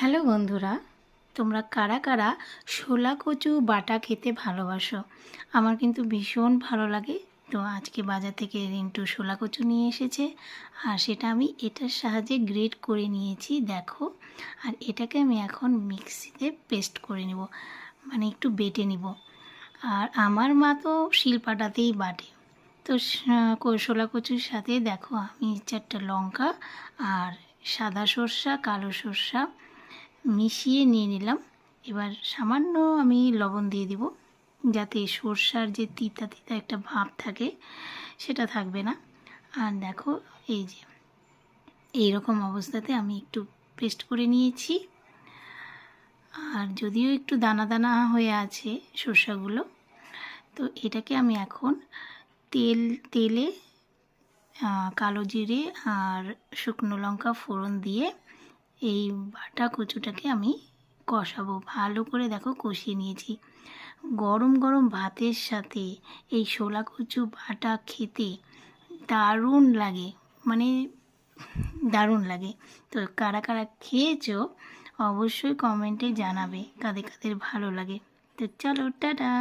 Hello বন্ধুরা, তোমরা কারা কারা শোলা কচু বাটা খেতে ভালোবাসো? আমার কিন্তু ভীষণ ভালো লাগে। তো আজকে বাজার থেকে রিন্টু শোলা কচু নিয়ে এসেছে আর সেটা আমি এটার সাহায্যে গ্রেট করে নিয়েছি, দেখো। আর এটাকে আমি এখন মিক্সিতে পেস্ট করে নেব মানে একটু বেটে নিব। আর আমার মা তো শিলপাটাতেই বাটে। তো শোলা কচুর সাথে দেখো আমি চারটা লঙ্কা আর সাদা সর্ষা, কালো সর্ষা মিশিয়ে নিয়ে নিলাম। এবার সামান্য আমি লবণ দিয়ে দিব, যাতে সর্ষার যে তিতা তিতা একটা ভাব থাকে, সেটা থাকবে না। আর দেখো, এই যে এই রকম অবস্থাতে আমি একটু পেস্ট করে নিয়েছি। আর যদিও একটু দানা দানা হয়ে আছে সর্ষাগুলো, তো এটাকে আমি এখন তেল, তেলে কালো জিরে আর শুকনো লঙ্কা ফোড়ন দিয়ে এই বাটা কচুটাকে আমি কষাবো। ভালো করে দেখো কষিয়ে নিয়েছি। গরম গরম ভাতের সাথে এই শোলা কচু বাটা খেতে দারুণ লাগে। মানে দারুণ লাগে। তো কারা কারা খেয়েছো অবশ্যই কমেন্টে জানাবে কাদের কাদের ভালো লাগে। তো চলো, টাটা!